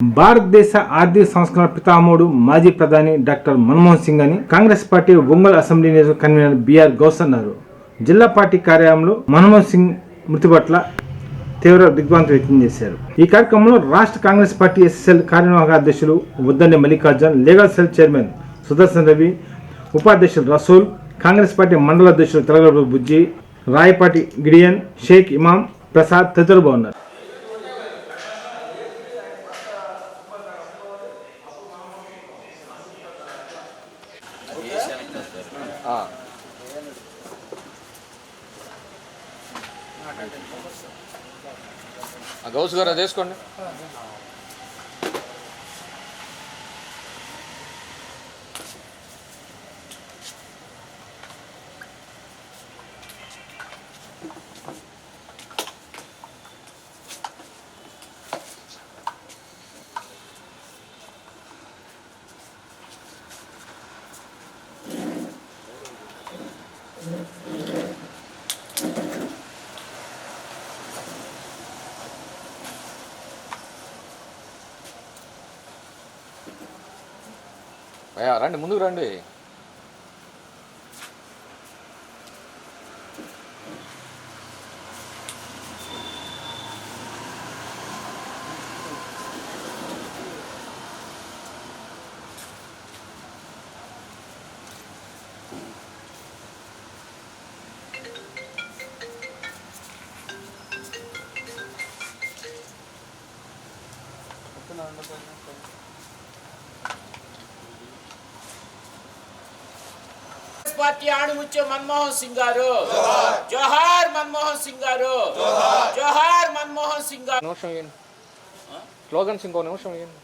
భారతదేశ ఆర్థిక సంస్కరణ పితామహుడు మాజీ ప్రధాని డాక్టర్ మన్మోహన్ సింగ్ అని కాంగ్రెస్ పార్టీ ఒంగోలు అసెంబ్లీ నియోజక కన్వీనర్ బిఆర్ గౌస్ అన్నారు. జిల్లా పార్టీ కార్యాలయంలో మన్మోహన్ సింగ్ మృతి పట్ల తీవ్ర దిగ్భ్రాంతి వ్యక్తం చేశారు. ఈ కార్యక్రమంలో రాష్ట్ర కాంగ్రెస్ పార్టీ ఎస్ఎస్ఎల్ కార్యనిర్వాహక అధ్యక్షులు Uddandi Mallikarjun legal cell chairman Sudarshan Ravi ఉపాధ్యక్షులు రసూల్ కాంగ్రెస్ పార్టీ మండల అధ్యక్షులు తెలగడ బుజ్జి రాయపాటి గిడియన్ షేక్ ఇమాం ప్రసాద్ తదితరులు బాగున్నారు గౌస్ గారు అది వేసుకోండి. అయ్యా రండి ముందుకు రండి కాంగ్రెస్ పార్టీ ఆణిముత్యం మన్మోహన్ సింగ్ గారు జోహార్ మన్మోహన్ సింగ్ గారు జోహార్ మన్మోహన్ సింగ్ గారు నిమిషం ఇవ్వండి స్లోగన్స్ ఇంకో నిమిషం ఇవ్వండి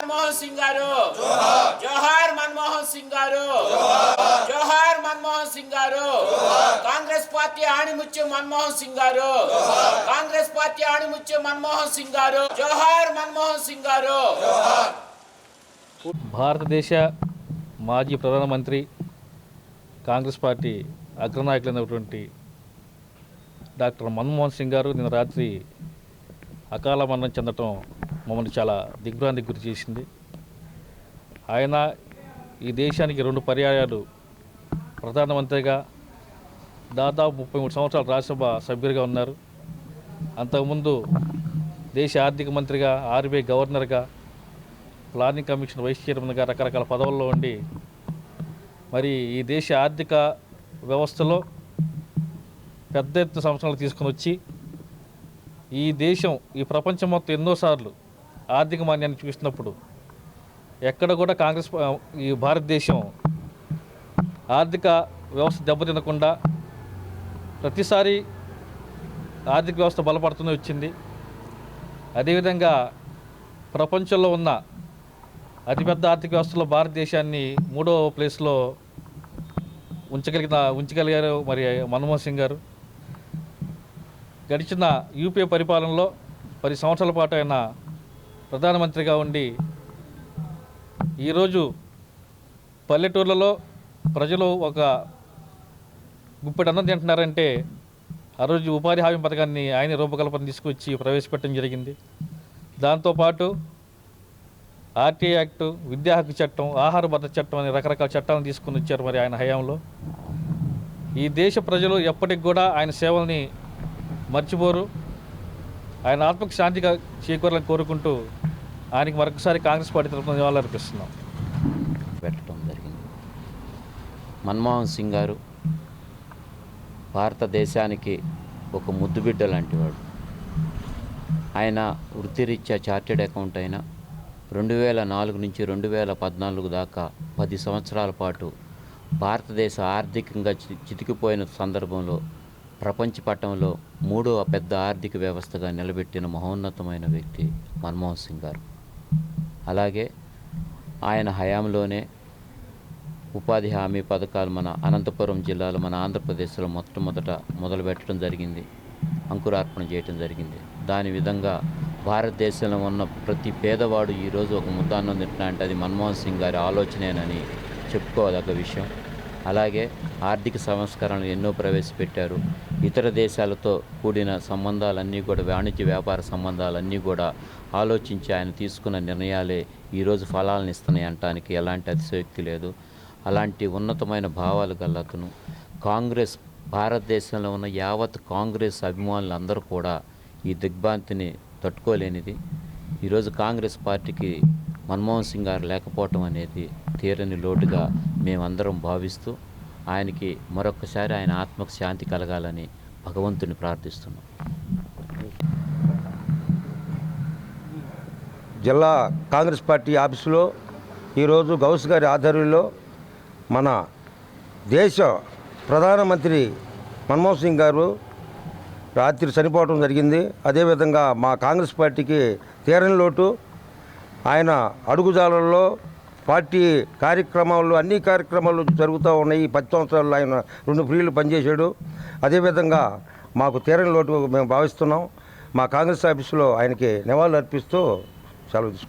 మన్మోహన్ సింగ్ గారు జోహార్ మన్మోహన్ సింగ్ గారు జోహార్ మన్మోహన్ సింగ్ గారు కాంగ్రెస్ పార్టీ ఆణిముత్యం మన్మోహన్ సింగ్ గారు కాంగ్రెస్ పార్టీ ఆణిముత్యం మన్మోహన్ సింగ్ గారు జోహార్ మన్మోహన్ సింగ్ గారు భారతదేశ మాజీ ప్రధానమంత్రి కాంగ్రెస్ పార్టీ అగ్రనాయకులైనటువంటి డాక్టర్ మన్మోహన్ సింగ్ గారు నిన్న రాత్రి అకాల మరణం చెందటం మమ్మల్ని చాలా దిగ్భ్రాంతికి గురి చేసింది. ఆయన ఈ దేశానికి రెండు పర్యాయాలు ప్రధానమంత్రిగా దాదాపు ముప్పై మూడు సంవత్సరాలు రాజ్యసభ సభ్యుడిగా ఉన్నారు. అంతకుముందు దేశ ఆర్థిక మంత్రిగా ఆర్బీఐ గవర్నర్గా ప్లానింగ్ కమిషన్ వైస్ చైర్మన్గా రకరకాల పదవుల్లో ఉండి మరి ఈ దేశ ఆర్థిక వ్యవస్థలో పెద్ద ఎత్తున సంవత్సరాలు తీసుకుని వచ్చి ఈ దేశం ఈ ప్రపంచం మొత్తం ఎన్నోసార్లు ఆర్థిక మాన్యాన్ని చూసినప్పుడు ఎక్కడ కూడా కాంగ్రెస్ ఈ భారతదేశం ఆర్థిక వ్యవస్థ దెబ్బతినకుండా ప్రతిసారి ఆర్థిక వ్యవస్థ బలపడుతూనే వచ్చింది. అదేవిధంగా ప్రపంచంలో ఉన్న అతిపెద్ద ఆర్థిక వ్యవస్థలో భారతదేశాన్ని మూడో ప్లేస్లో ఉంచగలిగిన ఉంచగలిగారు మరి మన్మోహన్ సింగ్ గారు. గడిచిన యూపీఏ పరిపాలనలో పది సంవత్సరాల పాటు ఆయన ప్రధానమంత్రిగా ఉండి ఈరోజు పల్లెటూర్లలో ప్రజలు ఒక గుప్పెడు అన్నం తింటున్నారంటే ఆ రోజు ఉపాధి హామీ పథకాన్ని ఆయన రూపకల్పన తీసుకొచ్చి ప్రవేశపెట్టడం జరిగింది. దాంతోపాటు ఆర్టీ యాక్టు విద్యా హక్కు చట్టం ఆహార భద్రత చట్టం అనే రకరకాల చట్టాలను తీసుకుని వచ్చారు మరి ఆయన హయాంలో. ఈ దేశ ప్రజలు ఎప్పటికి కూడా ఆయన సేవల్ని మర్చిపోరు. ఆయన ఆత్మకు శాంతిగా చేకూరాలని కోరుకుంటూ ఆయనకి మరొకసారి కాంగ్రెస్ పార్టీ తరఫున నివాళులర్పిస్తున్నాం. పెట్టడం జరిగింది. మన్మోహన్ సింగ్ గారు భారతదేశానికి ఒక ముద్దుబిడ్డ లాంటివాడు. ఆయన వృత్తిరీత్యా చార్టెడ్ అకౌంట్ అయినా రెండు వేల నాలుగు నుంచి రెండు వేల పద్నాలుగు దాకా పది సంవత్సరాల పాటు భారతదేశ ఆర్థికంగా చితికిపోయిన సందర్భంలో ప్రపంచ పట్టంలో మూడో పెద్ద ఆర్థిక వ్యవస్థగా నిలబెట్టిన మహోన్నతమైన వ్యక్తి మన్మోహన్ సింగ్ గారు. అలాగే ఆయన హయాంలోనే ఉపాధి హామీ పథకాలు మన అనంతపురం జిల్లాలో మన ఆంధ్రప్రదేశ్లో మొట్టమొదట మొదలుపెట్టడం జరిగింది. అంకురార్పణ చేయటం జరిగింది. దాని విధంగా భారతదేశంలో ఉన్న ప్రతి పేదవాడు ఈరోజు ఒక ముద్దాన్నం తింటున్నా అంటే అది మన్మోహన్ సింగ్ గారి ఆలోచనేనని చెప్పుకోదగ్గ విషయం. అలాగే ఆర్థిక సంస్కరణలు ఎన్నో ప్రవేశపెట్టారు. ఇతర దేశాలతో కూడిన సంబంధాలన్నీ కూడా వాణిజ్య వ్యాపార సంబంధాలన్నీ కూడా ఆలోచించి ఆయన తీసుకున్న నిర్ణయాలే ఈరోజు ఫలాలను ఇస్తున్నాయి అనటానికి ఎలాంటి అతిశయోక్తి లేదు. అలాంటి ఉన్నతమైన భావాలు గల కాంగ్రెస్ భారతదేశంలో ఉన్న యావత్ కాంగ్రెస్ అభిమానులు అందరూ కూడా ఈ దిగ్భ్రాంతిని తట్టుకోలేనిది. ఈరోజు కాంగ్రెస్ పార్టీకి మన్మోహన్ సింగ్ గారు లేకపోవటం అనేది తీరని లోటుగా మేమందరం భావిస్తూ ఆయనకి మరొకసారి ఆయన ఆత్మకు శాంతి కలగాలని భగవంతుని ప్రార్థిస్తున్నాం. జిల్లా కాంగ్రెస్ పార్టీ ఆఫీసులో ఈరోజు గౌస్ గారి ఆధ్వర్యంలో మన దేశ ప్రధానమంత్రి మన్మోహన్ సింగ్ గారు రాత్రి చనిపోవడం జరిగింది. అదేవిధంగా మా కాంగ్రెస్ పార్టీకి తీరని లోటు. ఆయన అడుగుజాలల్లో పార్టీ కార్యక్రమాలు అన్ని కార్యక్రమాలు జరుగుతూ ఉన్నాయి. పది సంవత్సరాల్లో ఆయన రెండు ఫ్రీలు పనిచేశాడు. అదేవిధంగా మాకు తీరని లోటు మేము భావిస్తున్నాం. మా కాంగ్రెస్ ఆఫీసులో ఆయనకి నివాళులు అర్పిస్తూ సెలవు తీసుకుంటాం